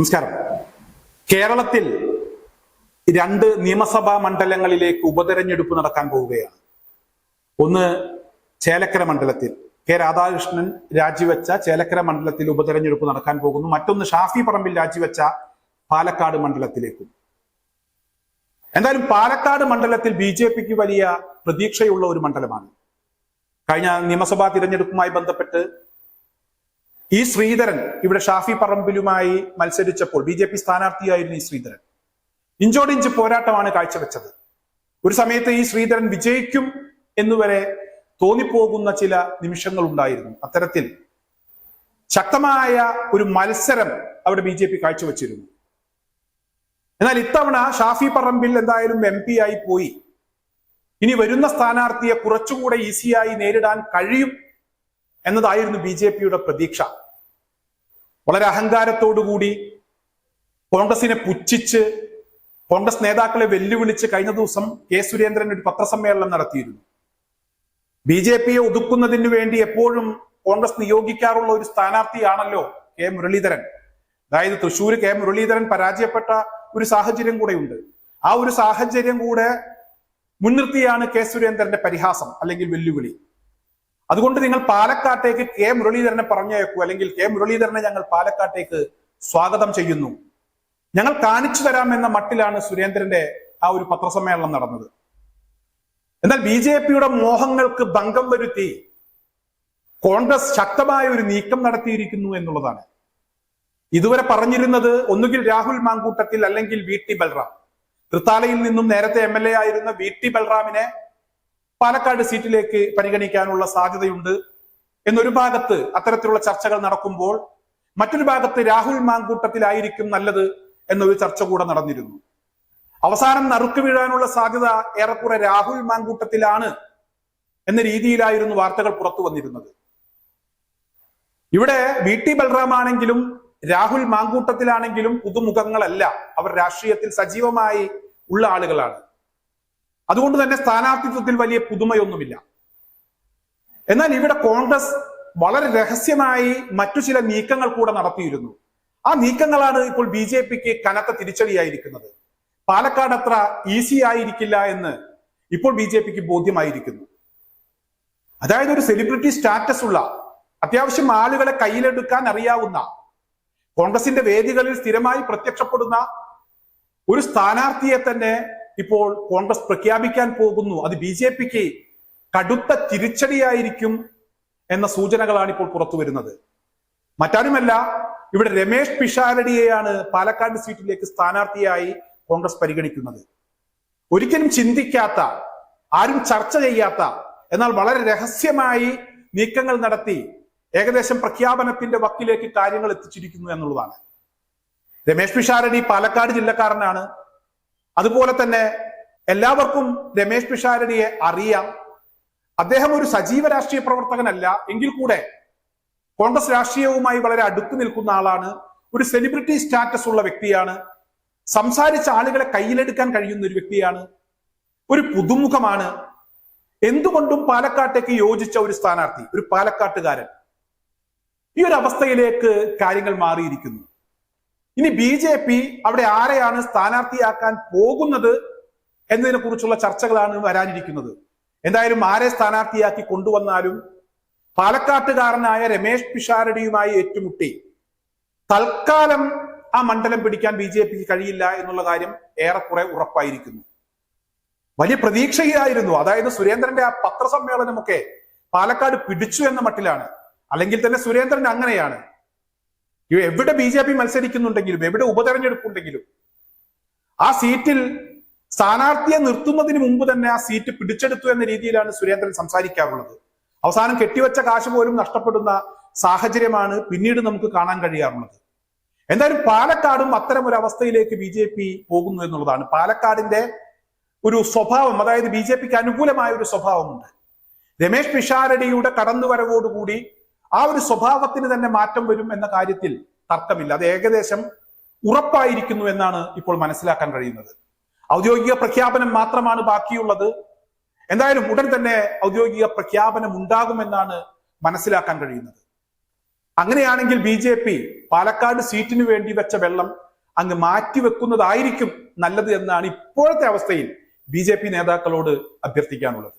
നമസ്കാരം. കേരളത്തിൽ രണ്ട് നിയമസഭാ മണ്ഡലങ്ങളിലേക്ക് ഉപതെരഞ്ഞെടുപ്പ് നടക്കാൻ പോവുകയാണ്. ഒന്ന് ചേലക്കര മണ്ഡലത്തിൽ. കെ രാധാകൃഷ്ണൻ രാജിവെച്ച ചേലക്കര മണ്ഡലത്തിൽ ഉപതെരഞ്ഞെടുപ്പ് നടക്കാൻ പോകുന്നു. മറ്റൊന്ന് ഷാഫി പറമ്പിൽ രാജിവെച്ച പാലക്കാട് മണ്ഡലത്തിലേക്കും. എന്തായാലും പാലക്കാട് മണ്ഡലത്തിൽ ബി ജെ പിക്ക് വലിയ പ്രതീക്ഷയുള്ള ഒരു മണ്ഡലമാണ്. കഴിഞ്ഞ നിയമസഭാ തിരഞ്ഞെടുപ്പുമായി ബന്ധപ്പെട്ട് ഈ ശ്രീധരൻ ഇവിടെ ഷാഫി പറമ്പിലുമായി മത്സരിച്ചപ്പോൾ ബി ജെ പി സ്ഥാനാർത്ഥിയായിരുന്നു ഈ ശ്രീധരൻ. ഇഞ്ചോടിഞ്ച് പോരാട്ടമാണ് കാഴ്ചവെച്ചത്. ഒരു സമയത്ത് ഈ ശ്രീധരൻ വിജയിക്കും എന്നുവരെ തോന്നിപ്പോകുന്ന ചില നിമിഷങ്ങൾ ഉണ്ടായിരുന്നു അത്തരത്തിൽ ശക്തമായ ഒരു മത്സരം അവിടെ ബി ജെ പി കാഴ്ചവെച്ചിരുന്നു. എന്നാൽ ഇത്തവണ ഷാഫി പറമ്പിൽ എന്തായാലും എം പി ആയി പോയി. ഇനി വരുന്ന സ്ഥാനാർത്ഥിയെ കുറച്ചുകൂടെ ഈസിയായി നേരിടാൻ കഴിയും എന്നതായിരുന്നു ബി ജെ പിയുടെ പ്രതീക്ഷ. വളരെ അഹങ്കാരത്തോടുകൂടി കോൺഗ്രസിനെ പുച്ഛിച്ച് കോൺഗ്രസ് നേതാക്കളെ വെല്ലുവിളിച്ച് കഴിഞ്ഞ ദിവസം കെ സുരേന്ദ്രൻ ഒരു പത്രസമ്മേളനം നടത്തിയിരുന്നു. ബി ജെ പിയെ ഒതുക്കുന്നതിന് വേണ്ടി എപ്പോഴും കോൺഗ്രസ് നിയോഗിക്കാറുള്ള ഒരു സ്ഥാനാർത്ഥിയാണല്ലോ കെ മുരളീധരൻ. അതായത് തൃശൂർ കെ മുരളീധരൻ പരാജയപ്പെട്ട ഒരു സാഹചര്യം കൂടെ ഉണ്ട് ആ ഒരു സാഹചര്യം കൂടെ മുൻനിർത്തിയാണ് കെ സുരേന്ദ്രന്റെ പരിഹാസം അല്ലെങ്കിൽ വെല്ലുവിളി. അതുകൊണ്ട് നിങ്ങൾ പാലക്കാട്ടേക്ക് കെ മുരളീധരനെ പറഞ്ഞയക്കൂ അല്ലെങ്കിൽ കെ മുരളീധരനെ ഞങ്ങൾ പാലക്കാട്ടേക്ക് സ്വാഗതം ചെയ്യുന്നു. ഞങ്ങൾ കാണിച്ചു തരാമെന്ന മട്ടിലാണ് സുരേന്ദ്രന്റെ ആ ഒരു പത്രസമ്മേളനം നടന്നത്. എന്നാൽ ബി ജെ പിയുടെ മോഹങ്ങൾക്ക് ഭംഗം വരുത്തി കോൺഗ്രസ് ശക്തമായ ഒരു നീക്കം നടത്തിയിരിക്കുന്നു എന്നുള്ളതാണ്. ഇതുവരെ പറഞ്ഞിരുന്നത് ഒന്നുകിൽ രാഹുൽ മാങ്കൂട്ടത്തിൽ അല്ലെങ്കിൽ വി ടി ബൽറാം. തൃത്താലയിൽ നിന്നും നേരത്തെ എം എൽ എ ആയിരുന്ന വി ടി ബൽറാമിനെ പാലക്കാട് സീറ്റിലേക്ക് പരിഗണിക്കാനുള്ള സാധ്യതയുണ്ട് എന്നൊരു ഭാഗത്ത് അത്തരത്തിലുള്ള ചർച്ചകൾ നടക്കുമ്പോൾ മറ്റൊരു ഭാഗത്ത് രാഹുൽ മാങ്കൂട്ടത്തിലായിരിക്കും നല്ലത് എന്നൊരു ചർച്ച കൂടെ നടന്നിരുന്നു. അവസാനം നറുക്ക് വീഴാനുള്ള സാധ്യത ഏറെക്കുറെ രാഹുൽ മാങ്കൂട്ടത്തിലാണ് എന്ന രീതിയിലായിരുന്നു വാർത്തകൾ പുറത്തു വന്നിരുന്നത്. ഇവിടെ വി ടി ബൽറാം ആണെങ്കിലും രാഹുൽ മാങ്കൂട്ടത്തിലാണെങ്കിലും പുതുമുഖങ്ങളല്ല. അവർ രാഷ്ട്രീയത്തിൽ സജീവമായി ഉള്ള ആളുകളാണ്. അതുകൊണ്ട് തന്നെ സ്ഥാനാർത്ഥിത്വത്തിൽ വലിയ പുതുമയൊന്നുമില്ല. എന്നാൽ ഇവിടെ കോൺഗ്രസ് വളരെ രഹസ്യമായി മറ്റു ചില നീക്കങ്ങൾ കൂടെ നടത്തിയിരുന്നു. ആ നീക്കങ്ങളാണ് ഇപ്പോൾ ബി ജെ പിക്ക് കനത്ത തിരിച്ചടിയായിരിക്കുന്നത്. പാലക്കാട് അത്ര ഈസി ആയിരിക്കില്ല എന്ന് ഇപ്പോൾ ബി ജെ പിക്ക് ബോധ്യമായിരിക്കുന്നു. അതായത് ഒരു സെലിബ്രിറ്റി സ്റ്റാറ്റസ് ഉള്ള അത്യാവശ്യം ആളുകളെ കയ്യിലെടുക്കാൻ അറിയാവുന്ന കോൺഗ്രസിന്റെ വേദികളിൽ സ്ഥിരമായി പ്രത്യക്ഷപ്പെടുന്ന ഒരു സ്ഥാനാർത്ഥിയെ തന്നെ ഇപ്പോൾ കോൺഗ്രസ് പ്രഖ്യാപിക്കാൻ പോകുന്നു. അത് ബി ജെ പിക്ക് കടുത്ത തിരിച്ചടിയായിരിക്കും എന്ന സൂചനകളാണ് ഇപ്പോൾ പുറത്തു വരുന്നത്. മറ്റാരുമല്ല ഇവിടെ രമേഷ് പിഷാരടിയെയാണ് പാലക്കാട് സീറ്റിലേക്ക് സ്ഥാനാർത്ഥിയായി കോൺഗ്രസ് പരിഗണിക്കുന്നത്. ഒരിക്കലും ചിന്തിക്കാത്ത ആരും ചർച്ച ചെയ്യാത്ത എന്നാൽ വളരെ രഹസ്യമായി നീക്കങ്ങൾ നടത്തി ഏകദേശം പ്രഖ്യാപനത്തിന്റെ വക്കിലേക്ക് കാര്യങ്ങൾ എത്തിച്ചിരിക്കുന്നു എന്നുള്ളതാണ്. രമേഷ് പിഷാരടി പാലക്കാട് ജില്ലക്കാരനാണ്. അതുപോലെ തന്നെ എല്ലാവർക്കും രമേശ് പിഷാരടിയെ അറിയാം. അദ്ദേഹം ഒരു സജീവ രാഷ്ട്രീയ പ്രവർത്തകനല്ല എങ്കിൽ കൂടെ കോൺഗ്രസ് രാഷ്ട്രീയവുമായി വളരെ അടുത്ത് നിൽക്കുന്ന ആളാണ്. ഒരു സെലിബ്രിറ്റി സ്റ്റാറ്റസ് ഉള്ള വ്യക്തിയാണ്. സംസാരിച്ച ആളുകളെ കയ്യിലെടുക്കാൻ കഴിയുന്ന ഒരു വ്യക്തിയാണ്. ഒരു പുതുമുഖമാണ്. എന്തുകൊണ്ടും പാലക്കാട്ടേക്ക് യോജിച്ച ഒരു സ്ഥാനാർത്ഥി ഒരു പാലക്കാട്ടുകാരൻ. ഈ ഒരു അവസ്ഥയിലേക്ക് കാര്യങ്ങൾ മാറിയിരിക്കുന്നു. ഇനി ബി ജെ പി അവിടെ ആരെയാണ് സ്ഥാനാർത്ഥിയാക്കാൻ പോകുന്നത് എന്നതിനെ കുറിച്ചുള്ള ചർച്ചകളാണ് വരാനിരിക്കുന്നത്. എന്തായാലും ആരെ സ്ഥാനാർത്ഥിയാക്കി കൊണ്ടുവന്നാലും പാലക്കാട്ടുകാരനായ രമേശ് പിഷാരടിയുമായി ഏറ്റുമുട്ടി. തൽക്കാലം ആ മണ്ഡലം പിടിക്കാൻ ബി ജെ പിക്ക് കഴിയില്ല എന്നുള്ള കാര്യം ഏറെക്കുറെ ഉറപ്പായിരിക്കുന്നു. വലിയ പ്രതീക്ഷയായിരുന്നു അതായത് സുരേന്ദ്രന്റെ ആ പത്രസമ്മേളനമൊക്കെ പാലക്കാട് പിടിച്ചു എന്ന മട്ടിലാണ്. അല്ലെങ്കിൽ തന്നെ സുരേന്ദ്രൻ അങ്ങനെയാണ്. എവിടെ ബി ജെ പി മത്സരിക്കുന്നുണ്ടെങ്കിലും എവിടെ ഉപതെരഞ്ഞെടുപ്പുണ്ടെങ്കിലും ആ സീറ്റിൽ സ്ഥാനാർത്ഥിയെ നിർത്തുന്നതിന് മുമ്പ് തന്നെ ആ സീറ്റ് പിടിച്ചെടുത്തു എന്ന രീതിയിലാണ് സുരേന്ദ്രൻ സംസാരിക്കാറുള്ളത്. അവസാനം കെട്ടിവെച്ച കാശ് പോലും നഷ്ടപ്പെടുന്ന സാഹചര്യമാണ് പിന്നീട് നമുക്ക് കാണാൻ കഴിയാറുള്ളത്. എന്തായാലും പാലക്കാടും അത്തരം ഒരു അവസ്ഥയിലേക്ക് ബി ജെ പി പോകുന്നു എന്നുള്ളതാണ്. പാലക്കാടിന്റെ ഒരു സ്വഭാവം അതായത് ബി ജെ പിക്ക് അനുകൂലമായ ഒരു സ്വഭാവമുണ്ട്. രമേശ് പിഷാരടിയുടെ കടന്നുവരവോടുകൂടി ആ ഒരു സ്വഭാവത്തിന് തന്നെ മാറ്റം വരും എന്ന കാര്യത്തിൽ തർക്കമില്ല. അത് ഏകദേശം ഉറപ്പായിരിക്കുന്നു എന്നാണ് ഇപ്പോൾ മനസ്സിലാക്കാൻ കഴിയുന്നത്. ഔദ്യോഗിക പ്രഖ്യാപനം മാത്രമാണ് ബാക്കിയുള്ളത്. എന്തായാലും ഉടൻ തന്നെ ഔദ്യോഗിക പ്രഖ്യാപനം ഉണ്ടാകുമെന്നാണ് മനസ്സിലാക്കാൻ കഴിയുന്നത്. അങ്ങനെയാണെങ്കിൽ ബി ജെ പി പാലക്കാട് സീറ്റിന് വേണ്ടി വെച്ച വെള്ളം അങ്ങ് മാറ്റിവെക്കുന്നതായിരിക്കും നല്ലത് എന്നാണ് ഇപ്പോഴത്തെ അവസ്ഥയിൽ ബി നേതാക്കളോട് അഭ്യർത്ഥിക്കാനുള്ളത്.